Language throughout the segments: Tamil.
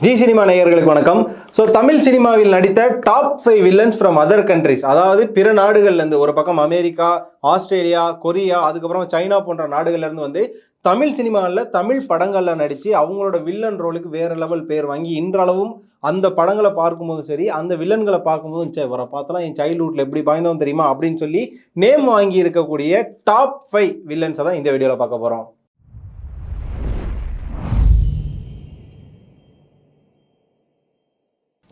ஜி சினிமா நேயர்களுக்கு வணக்கம். ஸோ தமிழ் சினிமாவில் நடித்த top five villains from other countries அதாவது பிற நாடுகள்லேருந்து ஒரு பக்கம் அமெரிக்கா ஆஸ்திரேலியா கொரியா அதுக்கப்புறம் சைனா போன்ற நாடுகள்லேருந்து வந்து தமிழ் சினிமாவில் தமிழ் படங்களில் நடித்து அவங்களோட வில்லன் ரோலுக்கு வேறு லெவல் பேர் வாங்கி இன்றளவும் அந்த படங்களை பார்க்கும்போதும் சரி அந்த வில்லன்களை பார்க்கும்போதும் சரி வர பார்த்தலாம் என் சைல்ட்ஹுட்ல எப்படி பாய்ந்தவன் தெரியுமா அப்படின்னு சொல்லி நேம் வாங்கி இருக்கக்கூடிய டாப் ஃபைவ் வில்லன்ஸை தான் இந்த வீடியோவில் பார்க்க போகிறோம்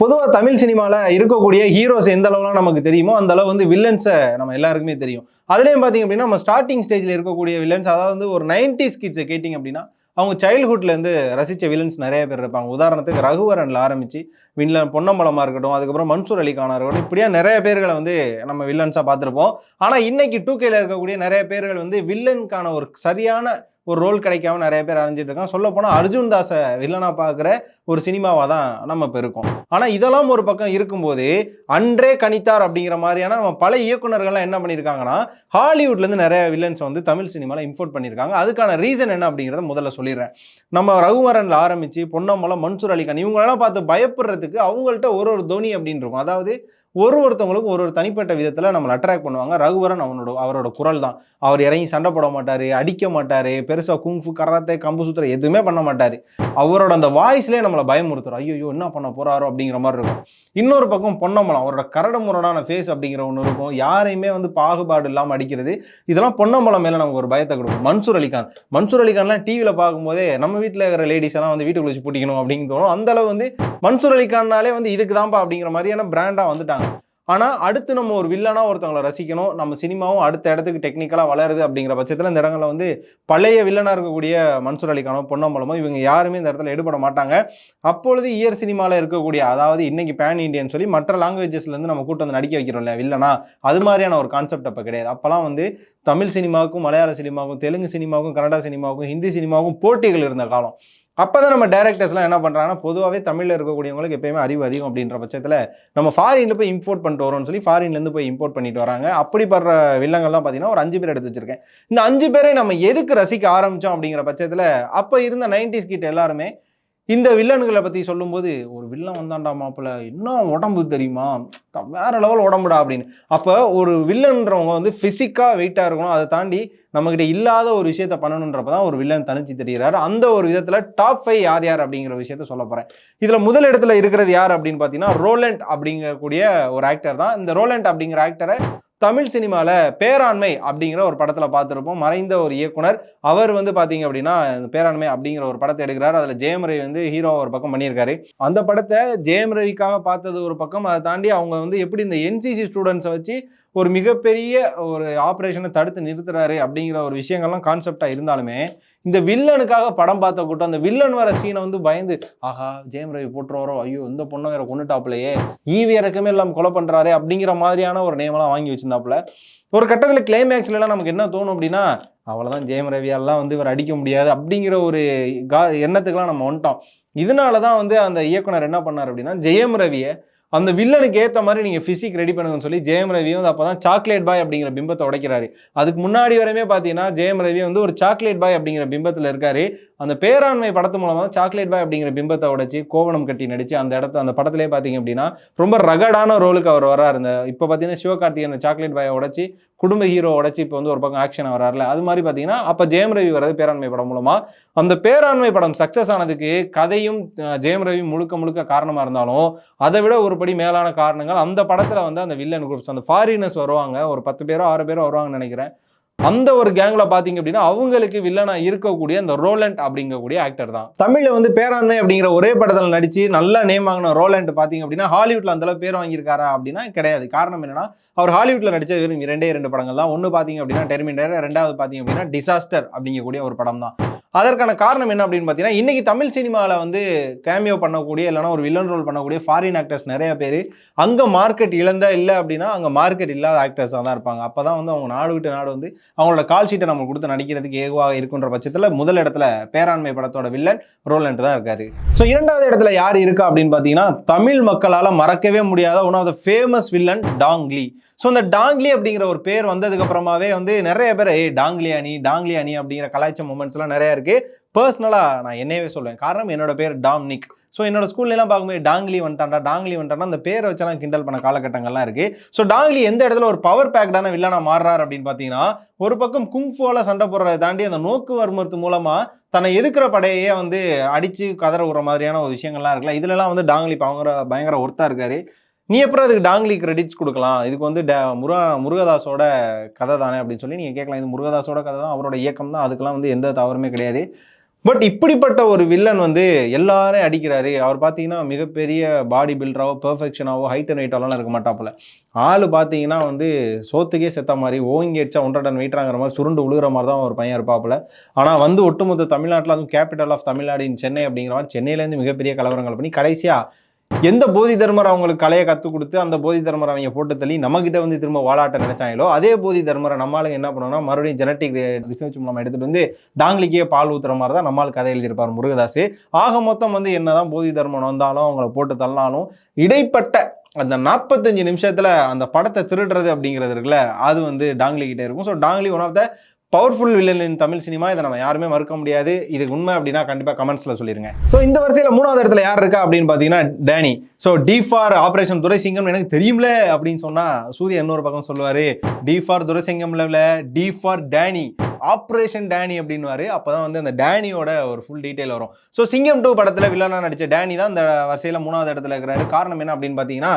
பொதுவாக தமிழ் சினிமாவில் இருக்கக்கூடிய ஹீரோஸ் எந்த அளவுலாம் நமக்கு தெரியுமோ அந்த அளவு வந்து வில்லன்ஸை நம்ம எல்லாருக்குமே தெரியும். அதுலேயும் பார்த்தீங்க அப்படின்னா நம்ம ஸ்டார்டிங் ஸ்டேஜில் இருக்கக்கூடிய வில்லன்ஸ் அதாவது வந்து ஒரு நைன்டிஸ் கிட்ஸை கேட்டிங்க அப்படின்னா அவங்க சைல்ட்ஹுட்லேருந்து ரசித்த வில்லன்ஸ் நிறைய பேர் இருப்பாங்க. உதாரணத்துக்கு ரகுவரனில் ஆரம்பித்து வில்லன் பொன்னம்பலமாக இருக்கட்டும் அதுக்கப்புறம் மன்சூர் அலிகானா இருக்கட்டும் இப்படியா நிறைய பேர்களை வந்து நம்ம வில்லன்ஸாக பார்த்துருப்போம். ஆனால் இன்னைக்கு டூ கேல இருக்கக்கூடிய நிறைய பேர்கள் வந்து வில்லனுக்கான ஒரு சரியான ஒரு ரோல் கிடைக்காம நிறைய பேர் அலைஞ்சிட்டு இருக்காங்க. சொல்ல போனால் அர்ஜுன் தாஸை வில்லனா பார்க்குற ஒரு சினிமாவாக தான் நம்ம இப்போ இருக்கோம். ஆனால் இதெல்லாம் ஒரு பக்கம் இருக்கும்போது அன்றே கணித்தார் அப்படிங்கிற மாதிரியான நம்ம பல இயக்குனர்கள்லாம் என்ன பண்ணியிருக்காங்கன்னா ஹாலிவுட்லேருந்து நிறைய வில்லன்ஸ் வந்து தமிழ் சினிமாவில் இம்போர்ட் பண்ணியிருக்காங்க அதுக்கான ரீசன் என்ன அப்படிங்கிறத முதல்ல சொல்லிடுறேன். நம்ம ரகுவரனில் ஆரம்பித்து பொன்னம்பலம் மன்சூர் அலிகான் இவங்களெல்லாம் பார்த்து பயப்படுறதுக்கு அவங்கள்ட்ட ஒரு ஒரு தோனி அப்படின்னு இருக்கும். அதாவது ஒரு ஒருத்தவங்களுக்கும் ஒரு ஒரு தனிப்பட்ட விதத்தில் நம்மளை அட்ராக்ட் பண்ணுவாங்க. ரகுவரன் அவனோட அவரோட குரல் தான். அவர் இறங்கி சண்டை போட மாட்டார் அடிக்க மாட்டார் பெருசாக குங்ஃபு கராத்தே கம்பு சுத்திர எதுவுமே பண்ண மாட்டார். அவரோட அந்த வாய்ஸ்லேயே நம்மளை பயமுறுத்துறோம். ஐயோ என்ன பண்ண போகிறாரோ அப்படிங்கிற மாதிரி இருக்கும். இன்னொரு பக்கம் பொன்னம்பலம் அவரோட கரடு முரடான ஃபேஸ் அப்படிங்கிற ஒன்று இருக்கும். யாரையுமே வந்து பாகுபாடு இல்லாமல் அடிக்கிறது. இதெல்லாம் பொன்னம்பலம் மேலே நமக்கு ஒரு பயத்தை கொடுக்கும். மன்சூர் அலிகான். மன்சூர் அலிகான்லாம் டிவியில் பார்க்கும்போதே நம்ம வீட்டில் இருக்கிற லேடிஸ் எல்லாம் வந்து வீட்டுக்குள்ள வச்சு பிடிக்கணும் அப்படின்னு தோணும். அந்த அளவு வந்து மன்சூர் அலிகான்னாலே வந்து இதுக்கு தான்ப்பா அப்படிங்கிற மாதிரியான பிராண்டாக வந்துட்டாங்க. ஆனால் அடுத்து நம்ம ஒரு வில்லனா ஒருத்தவங்களை ரசிக்கணும். நம்ம சினிமாவும் அடுத்த இடத்துக்கு டெக்னிக்கலாக வளருது அப்படிங்கிற பட்சத்தில் இந்த இடங்களில் வந்து பழைய வில்லனாக இருக்கக்கூடிய மன்சூர் அலிகானோ பொன்னம்பலமோ இவங்க யாருமே இந்த இடத்துல எடுபட மாட்டாங்க. அப்பொழுது இயர் சினிமாவில் இருக்கக்கூடிய அதாவது இன்னைக்கு பேன் இண்டியன் சொல்லி மற்ற லாங்குவேஜஸ்லேருந்து நம்ம கூட்டம் வந்து நடிக்க வைக்கிறோம்ல வில்லனா அது மாதிரியான ஒரு கான்செப்ட் அப்போ கிடையாது. அப்போல்லாம் வந்து தமிழ் சினிமாவுக்கும் மலையாள சினிமாவுக்கும் தெலுங்கு சினிமாவுக்கும் கன்னடா சினிமாவுக்கும் ஹிந்தி சினிமாவுக்கும் போட்டிகள் இருந்த காலம். அப்போ தான் நம்ம டேரக்டர்ஸ்லாம் என்ன பண்ணுறாங்கன்னா பொதுவாகவே தமிழில் இருக்கக்கூடியவங்களுக்கு எப்பயுமே அறிவு அதிகம் அப்படின்ற பட்சத்தில் நம்ம ஃபாரினில் போய் இம்போர்ட் பண்ணிட்டு வரோம்னு சொல்லி ஃபாரின்லேருந்து போய் இம்போர்ட் பண்ணிட்டு வராங்க. அப்படிப்படுற வில்லங்கள்லாம் பார்த்தீங்கன்னா ஒரு அஞ்சு பேர் எடுத்து வச்சிருக்கேன். இந்த அஞ்சு பேரை நம்ம எதுக்கு ரசிக்க ஆரம்பித்தோம் அப்படிங்கிற பட்சத்தில் அப்போ இருந்த நைன்டிஸ் கிட்ட எல்லாருமே இந்த வில்லன்களை பற்றி சொல்லும்போது ஒரு வில்லன் வந்தாண்டா மாப்பிள்ள இன்னும் உடம்பு தெரியுமா? வேற லெவல் உடம்புடா அப்படின்னு. அப்போ ஒரு வில்லன்றவங்க வந்து ஃபிசிக்காக வெயிட்டாக இருக்கணும். அதை தாண்டி நம்மகிட்ட இல்லாத ஒரு விஷயத்த பண்ணணுன்றப்ப தான் ஒரு வில்லன் தனிச்சு தெரிகிறாரு அந்த ஒரு விதத்தில் டாப் ஃபைவ் யார் யார் அப்படிங்கிற விஷயத்த சொல்ல போகிறேன் இதில் முதல் இடத்துல இருக்கிறது யார் அப்படின்னு பார்த்தீங்கன்னா ரோலண்ட் அப்படிங்கக்கூடிய ஒரு ஆக்டர் தான். இந்த ரோலண்ட் அப்படிங்கிற ஆக்டரை தமிழ் சினிமாவில் பேராண்மை அப்படிங்கிற ஒரு படத்தில் பார்த்துருப்போம். மறைந்த ஒரு இயக்குனர். அவர் வந்து பார்த்தீங்க அப்படின்னா பேராண்மை அப்படிங்கிற ஒரு படத்தை எடுக்கிறார். அதில் ஜெயம் ரவி வந்து ஹீரோ ஒரு பக்கம் பண்ணியிருக்காரு. அந்த படத்தை ஜெயம் ரவிக்காக பார்த்தது ஒரு பக்கம். அதை தாண்டி அவங்க வந்து எப்படி இந்த என்சிசி ஸ்டூடெண்ட்ஸை வச்சு ஒரு மிகப்பெரிய ஒரு ஆப்ரேஷனை தடுத்து நிறுத்துறாரு அப்படிங்கிற ஒரு விஷயங்கள்லாம் கான்செப்டாக இருந்தாலுமே இந்த வில்லனுக்காக படம் பார்த்த கூட்டம் அந்த வில்லன் வர சீனை வந்து பயந்து ஆஹா ஜெயம் ரவி போட்டுருவாரோ? ஐயோ இந்த பொண்ணை வேற கொண்டுட்டாப்லையே ஈவி இறக்கமே இல்லாமல் கொலை பண்ணுறாரு அப்படிங்கிற மாதிரியான ஒரு நேமெல்லாம் வாங்கி வச்சிருந்தாப்புல ஒரு கட்டத்தில் கிளைமேக்ஸ்லாம் நமக்கு என்ன தோணும் அப்படின்னா அவ்வளோதான் ஜெயம் ரவியாலாம் வந்து இவர் அடிக்க முடியாது அப்படிங்கிற ஒரு கா எண்ணத்துக்குலாம் நம்ம வந்துட்டோம். இதனால தான் வந்து அந்த இயக்குனர் என்ன பண்ணார் அப்படின்னா ஜெயம் ரவியை அந்த வில்லனுக்கு ஏற்ற மாதிரி நீங்கள் ஃபிசிக் ரெடி பண்ணுங்கன்னு சொல்லி ஜெயம் ரவி வந்து அப்போ தான் சாக்லேட் பாய் அப்படிங்கிற பிம்பத்தை உடைக்கிறாரு. அதுக்கு முன்னாடி வரையுமே பார்த்தீங்கன்னா ஜெயம் ரவி வந்து ஒரு சாக்லேட் பாய் அப்படிங்கிற பிம்பத்தில் இருக்காரு. அந்த பேராண்மை படத்து மூலமாக தான் சாக்லேட் பாய் அப்படிங்கிற பிம்பத்தை உடைச்சி கோவணம் கட்டி நடிச்சு அந்த இடத்த அந்த படத்திலே பார்த்தீங்க அப்படின்னா ரொம்ப ரகடான ரோலுக்கு அவர் வராரு இந்த இப்போ பார்த்தீங்கன்னா சிவகார்த்திகேயன் அந்த சாக்லேட் பாயை உடைச்சி குடும்ப ஹீரோ உடைச்சி இப்போ வந்து ஒரு பக்கம் ஆக்ஷன் வராருல அது மாதிரி பார்த்தீங்கன்னா அப்போ ஜெயம் ரவி வர்றது பேராண்மை படம் மூலமா. அந்த பேராண்மை படம் சக்ஸஸ் ஆனதுக்கு கதையும் ஜெயம் ரவி முழுக்க முழுக்க காரணமாக இருந்தாலும் அதை விட ஒருபடி மேலான காரணங்கள் அந்த படத்தில் வந்து அந்த வில்லன் குரூப்ஸ் அந்த ஃபாரினர்ஸ் வருவாங்க. ஒரு பத்து பேரோ ஆறு பேரோ வருவாங்கன்னு நினைக்கிறேன். அந்த ஒரு கேங்ல பாத்தீங்க அப்படின்னா அவங்களுக்கு வில்லனா இருக்கக்கூடிய அந்த ரோலண்ட் அப்படிங்கக்கூடிய ஆக்டர் தான். தமிழ்ல வந்து பேராண்மை அப்படிங்கிற ஒரே படத்துல நடிச்சு நல்ல நேம் வாங்கின ரோலண்ட் பாத்தீங்க அப்படின்னா ஹாலிவுட்ல அந்த அளவு பேர் வாங்கியிருக்காரா அப்படின்னா கிடையாது. காரணம் என்னன்னா அவர் ஹாலிவுட்ல நடிச்ச வெறும் இரண்டே ரெண்டு படங்கள் தான். ஒன்னு பாத்தீங்க அப்படின்னா டெர்மினேட்டர் ரெண்டாவது பாத்தீங்க அப்படின்னா டிசாஸ்டர் அப்படிங்கக்கூடிய ஒரு படம் தான். அதற்கான காரணம் என்ன அப்படின்னு பார்த்தீங்கன்னா இன்னைக்கு தமிழ் சினிமாவில் வந்து கேமியோ பண்ணக்கூடிய இல்லைனா ஒரு வில்லன் ரோல் பண்ணக்கூடிய ஃபாரின் ஆக்டர்ஸ் நிறைய பேர் அங்கே மார்க்கெட் இழந்தா இல்லை அப்படின்னா அங்கே மார்க்கெட் இல்லாத ஆக்டர்ஸாக தான் இருப்பாங்க. அப்போ தான் வந்து அவங்க நாடு விட்டு நாடு வந்து அவங்களோட கால் ஷீட்டை நம்ம கொடுத்து நடிக்கிறதுக்கு ஏகுவாக இருக்குன்ற பட்சத்தில் முதல் இடத்துல பேராண்மை படத்தோட வில்லன் ரோலண்ட் தான் இருக்காரு. ஸோ இரண்டாவது இடத்துல யார் இருக்கா அப்படின்னு பார்த்தீங்கன்னா தமிழ் மக்களால் மறக்கவே முடியாத one of the famous villain Dongli so இந்த டாங்லி அப்படிங்கிற ஒரு பேர் வந்ததுக்கு அப்புறமாவே வந்து நிறைய பேர் ஏய் டாங்லி அணி டாங்லி அணி அப்படிங்கிற கலாய்ச்ச மூமெண்ட்ஸ்லாம் நிறைய இருக்கு. பர்சனலாக நான் என்னையவே சொல்லுவேன் காரணம் என்னோட பேர் டாம்னிக். ஸோ என்னோட ஸ்கூல்லாம் பார்க்கும்போது டாங்லி வந்துட்டான்டா டாங்லி வந்துட்டான்டா அந்த பேரை வச்செல்லாம் கிண்டல் பண்ண காலகட்டங்கள்லாம் இருக்கு. ஸோ டாங்லி எந்த இடத்துல ஒரு பவர் பேக்டான வில்லனா மாறுறாரு அப்படின்னு பார்த்தீங்கன்னா ஒரு பக்கம் குங்ஃபோல சண்டை போடுறதை தாண்டி அந்த நோக்கு வர்மத்து மூலமா தன்னை எதுக்குற படையே வந்து அடிச்சு கதற விடுற மாதிரியான ஒரு விஷயங்கள்லாம் இருக்குல்ல இதுலலாம் வந்து டாங்லி பயங்கர பயங்கர ஒர்த்தா இருக்காரு. நீ எப்பறம் அதுக்கு டாங்லி கிரெடிட்ஸ் கொடுக்கலாம்? இதுக்கு வந்து ட முருகா முருகதாஸோட கதை தானே அப்படின்னு சொல்லி நீங்கள் கேட்கலாம். இது முருகதாஸோட கதை தான் அவரோட இயக்கம் தான். அதுக்கெல்லாம் வந்து எந்த தவறுமே கிடையாது. பட் இப்படிப்பட்ட ஒரு வில்லன் வந்து எல்லாரும் அடிக்கிறாரு. அவர் பார்த்தீங்கன்னா மிகப்பெரிய பாடி பில்டராவோ பெர்ஃபெக்ஷனாவோ ஹைட் அண்ட் வெயிட்டாலாம் இருக்க மாட்டாப்புல. ஆள் பார்த்தீங்கன்னா வந்து சோத்துக்கே செத்த மாதிரி ஓங்கி அடிச்சா ஒன்றரை டன் வெயிட்டாங்கிற மாதிரி சுருண்டு உழுகிற மாதிரி தான் ஒரு பையன் இருப்பாப்புல. ஆனால் வந்து ஒட்டுமொத்த தமிழ்நாட்டில் அதுவும் கேபிட்டல் ஆஃப் தமிழ்நாடு இன் சென்னை அப்படிங்கிற மாதிரி சென்னையிலேருந்து மிகப்பெரிய கலவரங்கள் பண்ணி கடைசியாக எந்த போதி தர்மர் அவங்களுக்கு கலையை கற்றுக் கொடுத்து அந்த போதி தர்மர் அவங்க போட்டு தள்ளி நம்மகிட்ட வந்து திரும்ப வாழாட்ட நினைச்சாங்களோ அதே போதி தர்மரை நம்மளுக்கு என்ன பண்ணோம்னா மறுபடியும் ஜெனட்டிக் ரிசர்ச் மூலமாக எடுத்துட்டு வந்து டாங்லிக்கே பால் ஊத்துற மாதிரி தான் நம்மளுக்கு கதை எழுதியிருப்பார் முருகதாஸ் ஆக மொத்தம் வந்து என்னதான் போதி தர்மன் வந்தாலும் அவங்கள போட்டு தள்ளாலும் இடைப்பட்ட அந்த நாற்பத்தஞ்சு நிமிஷத்துல அந்த படத்தை திருடுறது அப்படிங்கிறது இருக்குல்ல அது வந்து டாங்லி கிட்டே இருக்கும். So Dongli one of the powerful villain in Tamil cinema இதை நம்ம யாருமே மறுக்க முடியாது. இது உண்மை அப்படின்னா கண்டிப்பாக கமெண்ட்ஸில் சொல்லிருங்க. ஸோ இந்த வரிசையில் மூணாவது இடத்துல யார் இருக்கா அப்படின்னு பார்த்தீங்கன்னா Danny so D for operation Duraisingam எனக்கு தெரியும்ல அப்படின்னு சொன்னால் சூரிய இன்னொரு பக்கம் சொல்லுவார். D for துரைசிங்கம்ல D for Danny operation Danny அப்படின்னுவார். அப்போ தான் வந்து அந்த டேனியோட ஒரு ஃபுல் டீட்டெயில் வரும். ஸோ சிங்கம் டூ படத்தில் வில்லனாக நடித்த டேனி தான் இந்த வரிசையில் மூணாவது இடத்துல இருக்கிறாரு. காரணம் என்ன அப்படின்னு பார்த்தீங்கன்னா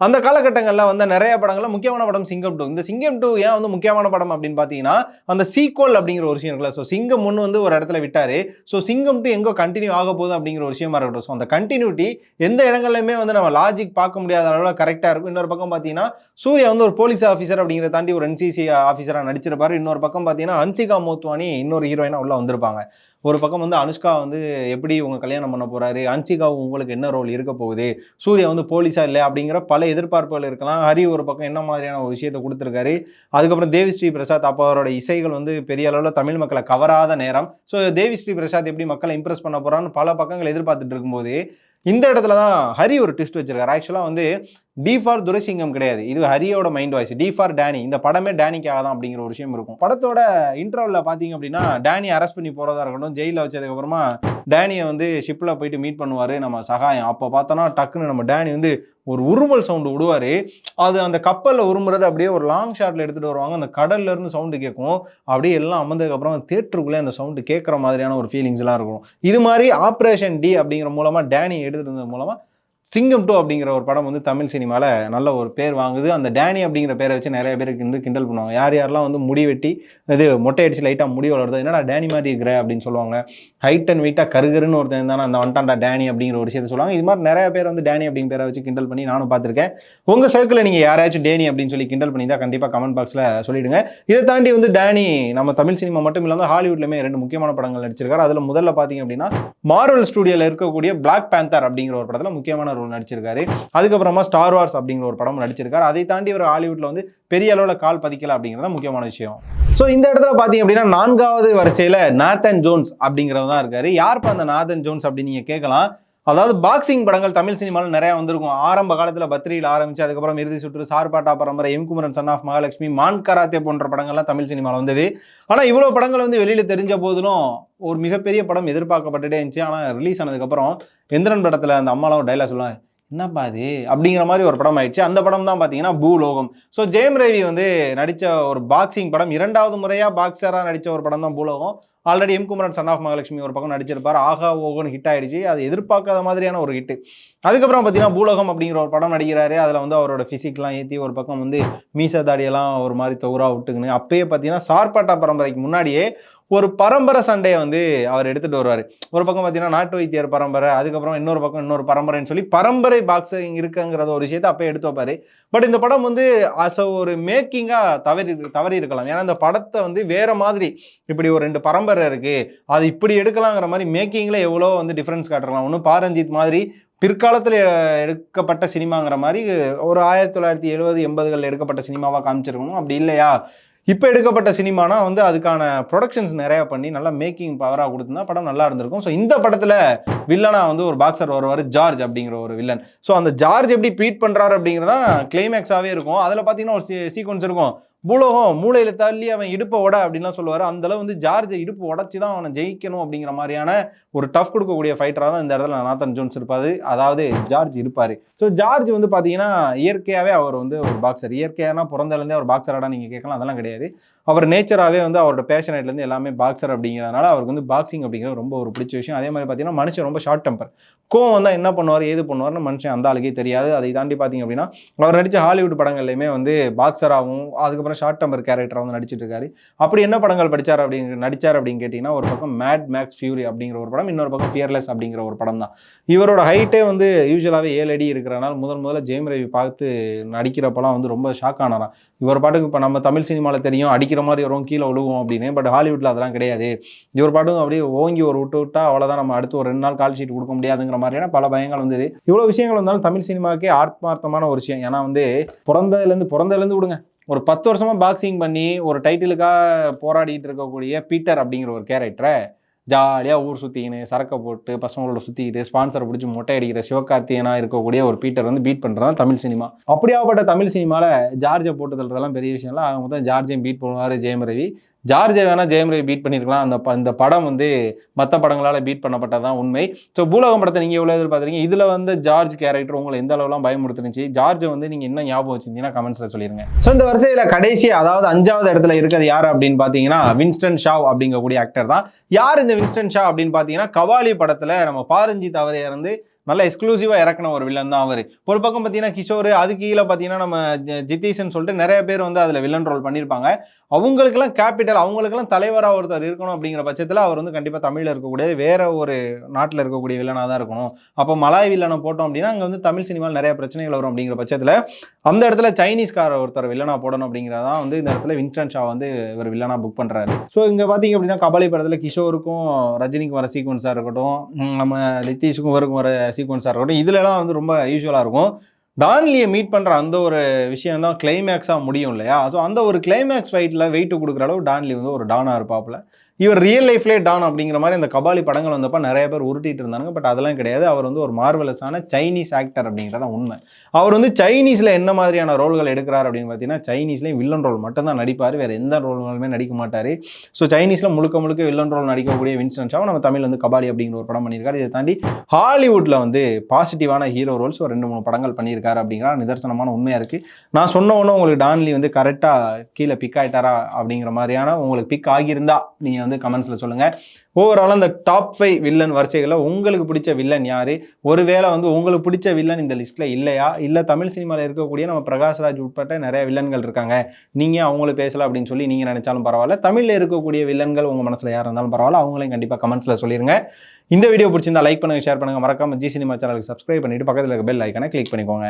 அந்த காலகட்டங்களில் வந்து நிறைய படங்களில் முக்கியமான படம் சிங்கம் டூ இந்த சிங்கம் டூ ஏன் வந்து முக்கியமான படம் அப்படின்னு பார்த்தீங்கன்னா அந்த சீக்வல் அப்படிங்கிற ஒரு விஷயம் இருக்குல்ல. ஸோ சிங்கம் ஒன்று வந்து ஒரு இடத்துல விட்டார். ஸோ சிங்கம் டூ எங்கே கண்டினியூ ஆக போகுது அப்படிங்கிற ஒரு விஷயமா இருக்கட்டும். ஸோ அந்த கண்டினியூட்டி எந்த இடங்கள்லையுமே வந்து நம்ம லாஜிக் பார்க்க முடியாத அளவில் கரெக்டாக இருக்கும். இன்னொரு பக்கம் பார்த்தீங்கன்னா சூர்யா வந்து ஒரு போலீஸ் ஆஃபீஸர் அப்படிங்கிற தாண்டி ஒரு என்சிசி ஆஃபீஸராக நடிச்சிருப்பாரு. இன்னொரு பக்கம் பார்த்தீங்கன்னா அன்சிகா மோத்வானி இன்னொரு ஹீரோயினாக உள்ள வந்திருப்பாங்க. ஒரு பக்கம் வந்து அனுஷ்கா வந்து எப்படி உங்க கல்யாணம் பண்ண போறாரு? அன்சிகாவும் உங்களுக்கு என்ன ரோல் இருக்க போகுது? சூர்யா வந்து போலீஸா இல்லை அப்படிங்கிற பல எதிர்பார்ப்புகள் இருக்கலாம். ஹரி ஒரு பக்கம் என்ன மாதிரியான ஒரு விஷயத்தை கொடுத்துருக்காரு? அதுக்கப்புறம் தேவிஸ்ரீ பிரசாத் அப்போ அவரோட இசைகள் வந்து பெரிய அளவில் தமிழ் மக்களை கவராத நேரம். ஸோ தேவி ஸ்ரீ பிரசாத் எப்படி மக்களை இம்ப்ரெஸ் பண்ண போறான்னு பல பக்கங்கள் எதிர்பார்த்துட்டு இருக்கும்போது இந்த இடத்துல தான் ஹரி ஒரு ட்விஸ்ட் வச்சிருக்காரு. ஆக்சுவலாக வந்து டி ஃபார் துரசிங்கம் கிடையாது. இது ஹரியோட mind voice D for Danny இந்த படமே டேனிக்காக தான் அப்படிங்கிற ஒரு விஷயம் இருக்கும். படத்தோட இன்டர்வலில் பார்த்தீங்க அப்படின்னா டேனி அரெஸ்ட் பண்ணி போகிறதா இருக்கட்டும் ஜெயிலில் வச்சதுக்கப்புறமா டேனியை வந்து ஷிப்பில் போயிட்டு மீட் பண்ணுவார் நம்ம சகாயம். அப்போ பார்த்தோன்னா டக்குன்னு நம்ம டேனி வந்து ஒரு உருமல் சவுண்டு விடுவார். அது அந்த கப்பலில் உருமுறது அப்படியே ஒரு லாங் ஷாட்டில் எடுத்துகிட்டு வருவாங்க. அந்த கடல்லேருந்து சவுண்டு கேட்கும். அப்படியே எல்லாம் அமர்ந்ததுக்கப்புறம் தேட்டருக்குள்ளே அந்த சவுண்டு கேட்குற மாதிரியான ஒரு ஃபீலிங்ஸ்லாம் இருக்கும். இது மாதிரி ஆப்ரேஷன் டி அப்படிங்கிற மூலமாக டேனி எடுத்துகிட்டு இருந்தது மூலமாக சிங்கம் டூ அப்படிங்கிற ஒரு படம் வந்து தமிழ் சினிமாவில் நல்ல ஒரு பேர் வாங்குது. அந்த டேனி அப்படிங்கிற பேரை வச்சு நிறைய பேருக்கு வந்து கிண்டல் பண்ணுவாங்க. யார் யாரெல்லாம் வந்து முடி வெட்டி இது மொட்டை அடிச்சு லைட்டாக முடி வளருது என்னடா டேனி மாதிரி இருக்கிற? அப்படின்னு சொல்லுவாங்க. ஹைட் அண்ட் வெயிட்டாக கருகருன்னு ஒருத்தன் இருந்தானே அந்த வண்டாண்டா டேனி அப்படிங்கிற ஒரு விஷயத்தை சொல்லுவாங்க. இது மாதிரி நிறைய பேர் வந்து டேனி அப்படிங்கிற பேரை வச்சு கிண்டல் பண்ணி நானும் பார்த்துருக்கேன். உங்கள் சர்க்கிளில் நீங்கள் யாராச்சும் டேனி அப்படின்னு சொல்லி கிண்டல் பண்ணி தான் கண்டிப்பாக கமெண்ட் பாக்ஸில் சொல்லிவிடுங்க இதை தாண்டி வந்து டேனி நம்ம தமிழ் சினிமா மட்டும் இல்லாமல் ஹாலிவுட்லையுமே ரெண்டு முக்கியமான படங்கள் நடிச்சிருக்காரு. அதில் முதல்ல பார்த்தீங்க அப்படின்னா மார்வல் ஸ்டுடியோவில் இருக்கக்கூடிய பிளாக் பேந்தர் அப்படிங்கிற ஒரு படத்தில் முக்கியமான ரோல் நடிச்சிருக்காரு. அதுக்கப்புறமா ஸ்டார் வார்ஸ் அப்படிங்கிற ஒரு படம் நடிச்சிருக்காரு. அதை தாண்டி ஒரு ஹாலிவுட்ல வந்து பெரிய அளவில் கால் பதிக்கல அப்படிங்கிறது முக்கியமான விஷயம். ஸோ இந்த இடத்துல பார்த்தீங்க அப்படின்னா நான்காவது வரிசையில் நாத்தன் ஜோன்ஸ் அப்படிங்கிறவர் தான் இருக்காரு. யாருப்பா அந்த நாதன் ஜோன்ஸ் அப்படின்னு நீங்கள் கேட்கலாம்? அதாவது பாக்ஸிங் படங்கள் தமிழ் சினிமாவில் நிறையா வந்திருக்கும். ஆரம்ப காலத்தில் பத்ரியில் ஆரம்பிச்சு அதுக்கப்புறம் Irudhi Suttru Sarpatta Parambarai M Kumaran son of Mahalakshmi Maan karate போன்ற படங்கள்லாம் தமிழ் சினிமாவில் வந்தது. ஆனால் இவ்வளோ படங்கள் வந்து வெளியில் தெரிஞ்ச போதிலும் ஒரு மிகப்பெரிய படம் எதிர்பார்க்கப்பட்டுட்டே இருந்துச்சு. ஆனால் ரிலீஸ் ஆனதுக்கப்புறம் எந்திரன் படத்தில் அந்த அம்மாலாம் ஒரு டைலாக் சொல்லுவாங்க என்னப்பா அது? அப்படிங்கிற மாதிரி ஒரு படம் ஆயிடுச்சு. அந்த படம் தான் பார்த்தீங்கன்னா பூலோகம் ஸோ ஜெயம் ரவி வந்து நடித்த ஒரு பாக்ஸிங் படம் இரண்டாவது முறையாக பாக்ஸராக நடித்த ஒரு படம் தான் Bhooloham already M Kumaran son of Mahalakshmi ஒரு பக்கம் நடிச்சிருப்பார். ஆகா ஓகோன்னு ஹிட் ஆயிடுச்சு. அது எதிர்பார்க்காத மாதிரியான ஒரு ஹிட் அதுக்கப்புறம் பார்த்தீங்கன்னா பூலோகம் அப்படிங்கிற ஒரு படம் நடிக்கிறாரு. அதில் வந்து அவரோட ஃபிசிக்லாம் ஏற்றி ஒரு பக்கம் வந்து மீச தாடியெல்லாம் ஒரு மாதிரி தொகுரா விட்டுக்குன்னு. அப்பயே பார்த்தீங்கன்னா சார்பாட்டா பரம்பரைக்கு முன்னாடியே ஒரு பரம்பரை சண்டையை வந்து அவர் எடுத்துட்டு வருவார். ஒரு பக்கம் பார்த்தீங்கன்னா நாட்டு வைத்தியர் பரம்பரை அதுக்கப்புறம் இன்னொரு பக்கம் இன்னொரு பரம்பரைன்னு சொல்லி பரம்பரை பாக்ஸிங் இருக்குங்கிறத ஒரு விஷயத்தை அப்போ எடுத்து வைப்பார். பட் இந்த படம் வந்து அஸ் ஒரு மேக்கிங்காக தவறி தவறி இருக்கலாம். ஏன்னா இந்த படத்தை வந்து வேற மாதிரி இப்படி ஒரு ரெண்டு பரம்பரை இருக்குது அது இப்படி எடுக்கலாங்கிற மாதிரி மேக்கிங்கில் எவ்வளோ வந்து டிஃப்ரென்ஸ் காட்டுறலாம் ஒன்றும் பாரஞ்சித் மாதிரி பிற்காலத்தில் எடுக்கப்பட்ட சினிமாங்கிற மாதிரி ஒரு ஆயிரத்தி தொள்ளாயிரத்தி எழுபது எண்பதுகளில் எடுக்கப்பட்ட சினிமாவாக காமிச்சிருக்கணும். அப்படி இல்லையா? இப்போ எடுக்கப்பட்ட சினிமானா வந்து அதுக்கான ப்ரொடக்ஷன்ஸ் நிறையா பண்ணி நல்லா மேக்கிங் பவராக கொடுத்துருந்தா படம் நல்லா இருந்திருக்கும். ஸோ இந்த படத்தில் வில்லனா வந்து ஒரு பாக்ஸர் வருவார் ஜார்ஜ் அப்படிங்கிற ஒரு வில்லன் ஸோ அந்த ஜார்ஜ் எப்படி ட்ரீட் பண்ணுறாரு அப்படிங்கிறதான் கிளைமேக்ஸாகவே இருக்கும். அதில் பார்த்தீங்கன்னா ஒரு சீக்வன்ஸ் இருக்கும். பூலோகம் மூளையில தள்ளி அவன் இடுப்பை உட அப்படின்லாம் சொல்லுவார். அந்த அளவு வந்து ஜார்ஜ் இடுப்பு உடச்சி தான் அவனை ஜெயிக்கணும் அப்படிங்கிற மாதிரியான ஒரு டஃப் கொடுக்கக்கூடிய ஃபைட்டராக தான் இந்த இடத்துல நாத்தன் ஜோன்ஸ் இருப்பாரு. அதாவது ஜார்ஜ் இருப்பார். ஸோ ஜார்ஜ் வந்து பார்த்தீங்கன்னா இயற்கையாகவே அவர் வந்து ஒரு பாக்ஸர் இயற்கையான பிறந்தலேருந்தே அவர் பாக்ஸராடா நீங்கள் கேட்கலாம். அதெல்லாம் கிடையாது. அவர் நேச்சராகவே வந்து அவரோட பேஷனேட்லேருந்து எல்லாமே பாக்ஸர் அப்படிங்கிறதுனால அவருக்கு வந்து பாக்ஸிங் அப்படிங்கிறது ரொம்ப ஒரு பிடிச்ச விஷயம். அதே மாதிரி பார்த்தீங்கன்னா மனுஷன் ரொம்ப ஷார்ட் டெம்பர் கோவம் வந்தால் என்ன பண்ணுவார் ஏது பண்ணுவார்னு மனுஷன் அந்த ஆளுக்கே தெரியாது. அதை தாண்டி பார்த்தீங்க அப்படின்னா அவர் நடித்த ஹாலிவுட் படங்கள்லையுமே வந்து பாக்ஸராகவும் அதுக்கப்புறம் ஷார்ட் டெம்பர் கேரக்டராக வந்து நடிச்சிட்டு இருக்காரு. அப்படி என்ன படங்கள் படிச்சார் அப்படிங்கிற நடிச்சார் அப்படின்னு கேட்டிங்கன்னா ஒரு பக்கம் மேட் மேக்ஸ் ஃபியூரி அப்படிங்கிற ஒரு படம் இன்னொரு பக்கம் ஃபியர்லெஸ் அப்படிங்கிற ஒரு படம் தான். இவரோட ஹைட்டே வந்து யூஸ்வலாகவே ஏழு அடி இருக்கிறனால முதல் முதல்ல ஜெயம் ரவி பார்த்து நடிக்கிறப்பெல்லாம் வந்து ரொம்ப ஷாக் ஆனாராம். இவர் பாட்டுக்கு இப்போ நம்ம தமிழ் சினிமாவில் தெரியும் அடிக்க அடிக்கிற மாதிரி வரும் கீழே விழுவோம் அப்படின்னு. பட் ஹாலிவுட்டில் அதெல்லாம் கிடையாது. இவர் பாட்டும் அப்படியே ஓங்கி ஒரு விட்டு விட்டா அவ்வளோதான் நம்ம அடுத்து ஒரு ரெண்டு நாள் கால் ஷீட் கொடுக்க முடியாதுங்கிற மாதிரியான பல பயங்கள் வந்தது. இவ்வளோ விஷயங்கள் வந்தாலும் தமிழ் சினிமாவுக்கே ஆத்மார்த்தமான ஒரு விஷயம். ஏன்னா வந்து பிறந்ததுலேருந்து பிறந்ததுலேருந்து விடுங்க. ஒரு பத்து வருஷமாக பாக்ஸிங் பண்ணி ஒரு டைட்டிலுக்காக போராடிட்டு இருக்கக்கூடிய பீட்டர் அப்படிங்கிற ஒரு கேரக்டரை ஜாலியாக ஊர் சுற்றிக்கின்னு சரக்கை போட்டு பசங்களோட சுற்றிக்கிட்டு ஸ்பான்சரை பிடிச்சி மொட்டை அடிக்கிற சிவகார்த்தியனாக இருக்கக்கூடிய ஒரு பீட்டர் வந்து பீட் பண்ணுறது தமிழ் சினிமா. அப்படியாப்பட்ட தமிழ் சினிமாவில் ஜார்ஜை போட்டு தள்ளுறதெல்லாம் பெரிய விஷயம்லாம் அவங்க தான் ஜார்ஜையும் பீட் பண்ணுவார் ஜெயம் ரவி ஜார்ஜை வேணால் ஜெயம் பீட் பண்ணியிருக்கலாம் அந்த ப- இந்த படம் வந்து மற்ற படங்களால் பீட் பண்ணப்பட்டதான் உண்மை. ஸோ பூலோகம் படத்தை நீங்கள் எவ்வளோ எதிர்பார்க்குறீங்க இதில் வந்து ஜார்ஜ் கேரக்டர் உங்களை எந்த அளவுலாம் பயமுறுத்துனுச்சு? ஜார்ஜை வந்து நீங்கள் என்ன ஞாபகம் வச்சிருந்தீங்கன்னா கமெண்ட்ஸில் சொல்லிடுங்க ஸோ இந்த வரிசையில் கடைசி அதாவது அஞ்சாவது இடத்துல இருக்கிறது யார் அப்படின்னு பார்த்தீங்கன்னா வின்ஸ்டன் ஷாவ் அப்படிங்கக்கூடிய ஆக்டர் தான். யார் இந்த வின்ஸ்டன் ஷா அப்படின்னு பார்த்தீங்கன்னா கவாலி படத்தில் நம்ம பாரஞ்சித் அவரை நல்ல எக்ஸ்க்ளூசிவாக இறக்குன ஒரு வில்லன் தான் அவர். ஒரு பக்கம் பார்த்தீங்கன்னா கிஷோர் அது கீழே பார்த்தீங்கன்னா நம்ம ஜிதீஷன் சொல்லிட்டு நிறைய பேர் வந்து அதில் வில்லன் ரோல் பண்ணியிருப்பாங்க அவங்களுக்கெல்லாம் கேபிட்டல் அவங்களுக்கெல்லாம் தலைவராக ஒருத்தர் இருக்கணும் அப்படிங்கிற பட்சத்தில் அவர் வந்து கண்டிப்பாக தமிழில் இருக்கக்கூடிய வேற ஒரு நாட்டில் இருக்கக்கூடிய வில்லனாக தான் இருக்கணும். அப்போ மலாய் வில்லனை போட்டோம் அப்படின்னா அங்கே வந்து தமிழ் சினிமாவில் நிறைய பிரச்சனைகள் வரும் அப்படிங்கிற பட்சத்தில் அந்த இடத்துல சைனீஸ்கார ஒருத்தர் வில்லனாக போடணும் அப்படிங்கிறதான் வந்து இந்த இடத்துல வின்ஸ்டன் ஷா வந்து இவர் வில்லனாக புக் பண்ணுறாரு ஸோ இங்கே பார்த்தீங்க அப்படின்னா கபாலி படத்தில் கிஷோருக்கும் ரஜினிக்கும் வர சீக்வன்ஸாக இருக்கட்டும் நம்ம நிதிஷுக்கும் இவருக்கும் வர சீக்வன்ஸாக இருக்கட்டும் இதுலலாம் வந்து ரொம்ப யூஸ்வலாக இருக்கும். டான்லியை மீட் பண்ணுற அந்த ஒரு விஷயம் தான் கிளைமேக்ஸாக முடியும் இல்லையா? ஸோ அந்த ஒரு கிளைமேக்ஸ் ஃபைட்டில் வெயிட்டு கொடுக்குற அளவு டான்லி வந்து ஒரு டானா இருப்பாப்ல இவர் ரியல் லைஃப்லே டான் அப்படிங்கிற மாதிரி அந்த கபாலி படங்கள் வந்தப்போ நிறைய பேர் உருட்டிட்டு இருந்தாங்க பட் அதெல்லாம் கிடையாது. அவர் வந்து ஒரு மார்வலஸான சைனீஸ் ஆக்டர் அப்படிங்கிறத உண்மை. அவர் வந்து சைனீஸில் என்ன மாதிரியான ரோல்கள் எடுக்கிறார் அப்படின்னு பார்த்தீங்கன்னா சைனீஸ்லேயும் வில்லன் ரோல் மட்டும்தான் நடிப்பார். வேறு எந்த ரோல்களுமே நடிக்க மாட்டார். ஸோ சைனீஸில் முழுக்க முழுக்க வில்லன் ரோல் நடிக்கக்கூடிய வின்ஸ்டன் நம்ம தமிழ் வந்து கபாலி அப்படிங்கிற ஒரு படம் பண்ணியிருக்காரு. இதை தாண்டி ஹாலிவுட்டில் வந்து பாசிட்டிவான ஹீரோ ரோல்ஸ் ஒரு ரெண்டு மூணு படங்கள் பண்ணியிருக்காரு அப்படிங்கிற நிதர்சனமான உண்மையாக இருக்குது நான் சொன்ன உடனே உங்களுக்கு டான்லி வந்து கரெக்டாக கீழே பிக் ஆகிட்டாரா அப்படிங்கிற மாதிரியான உங்களுக்கு பிக் ஆகியிருந்தா நீங்கள் வந்து கமெண்ட்ஸில் சொல்லுங்கள் ஓவரால் அந்த டாப் ஃபைவ் வில்லன் வரிசைகளில் உங்களுக்கு பிடிச்ச வில்லன் யார்? ஒருவேளை வந்து உங்களுக்கு பிடிச்ச வில்லன் இந்த லிஸ்ட்டில் இல்லையா? இல்லை தமிழ் சினிமாவில் இருக்கக்கூடிய நம்ம பிரகாஷ்ராஜ் உட்பட்ட நிறைய வில்லன்கள் இருக்காங்க. நீங்கள் அவங்கள பேசலாம் அப்படின்னு சொல்லி நீங்கள் நினச்சாலும் பரவாயில்ல. தமிழில் இருக்கக்கூடிய வில்லன்கள் உங்கள் மனசில் யார் இருந்தாலும் பரவாயில்ல. அவங்களையும் கண்டிப்பாக கமெண்ட்ஸில் சொல்லிடுங்க இந்த வீடியோ பிடிச்சிருந்தா லைக் பண்ணுங்கள் ஷேர் பண்ணுங்கள் மறக்காமல் ஜி சினிமா சேனலுக்கு சப்ஸ்கிரைப் பண்ணிவிட்டு பக்கத்தில் இருக்க பெல் ஐக்கனை கிளிக் பண்ணிக்கோங்க.